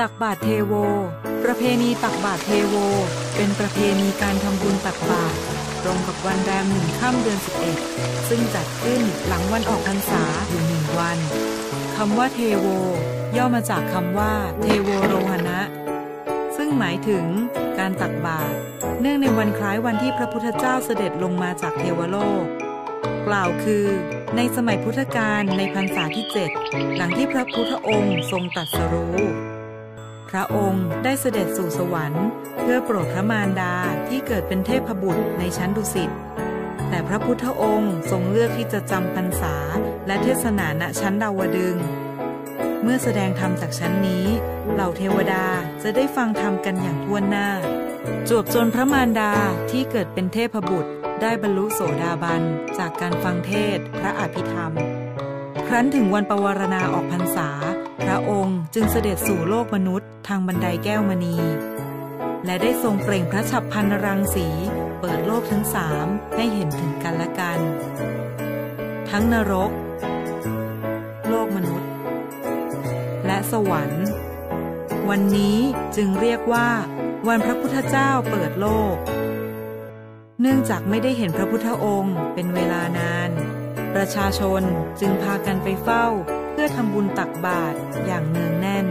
ตักบาตรเทโว ประเพณีตักบาตรเทโว เป็นประเพณีการทำบุญตักบาตรตรงกับวันแรมหนึ่งค่ำเดือน 11 ซึ่งจัดขึ้นหลังวันออกพรรษาอยู่หนึ่งวันคำว่าเทโว ย่อมาจากคำว่า เทโวโรหณะ ซึ่งหมายถึงการตักบาตรเนื่องในวันคล้ายวันที่พระพุทธเจ้าเสด็จลงมาจากเทวโลก กล่าวคือ ในสมัยพุทธกาลในพรรษาที่เจ็ดหลังที่พระพุทธองค์ทรงตรัสรู้ พระองค์ได้เสด็จสู่สวรรค์ เพื่อโปรดพระมารดาที่เกิดเป็นเทพบุตรในชั้นดุสิต แต่พระพุทธองค์ทรงเลือกที่จะจำพรรษาและเทศนาณชั้นดาวดึง เมื่อแสดงธรรมจากชั้นนี้ เหล่าเทวดาจะได้ฟังธรรมกันอย่างทั่วหน้า จวบจนพระมารดาที่เกิดเป็นเทพบุตรได้บรรลุโสดาบันจากการฟังเทศพระอภิธรรม ครั้นถึงวันปวารณาออกพรรษา พระองค์จึงเสด็จสู่โลกมนุษย์ทางบันไดแก้วมณี และได้ทรงเปล่งพระฉับพันรังสี เปิดโลกทั้งสามให้เห็นถึงกันและกัน ทั้งนรก โลกมนุษย์ และสวรรค์ วันนี้จึงเรียกว่า วันพระพุทธเจ้าเปิดโลก เนื่องจากไม่ได้เห็นพระพุทธองค์เป็นเวลานาน ประชาชนจึงพากันไปเฝ้า เพื่อทำบุญตักบาตรอย่างเนืองแน่น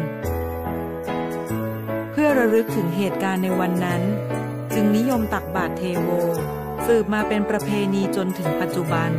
เพื่อระลึกถึงเหตุการณ์ในวันนั้น จึงนิยมตักบาตรเทโว สืบมาเป็นประเพณีจนถึงปัจจุบัน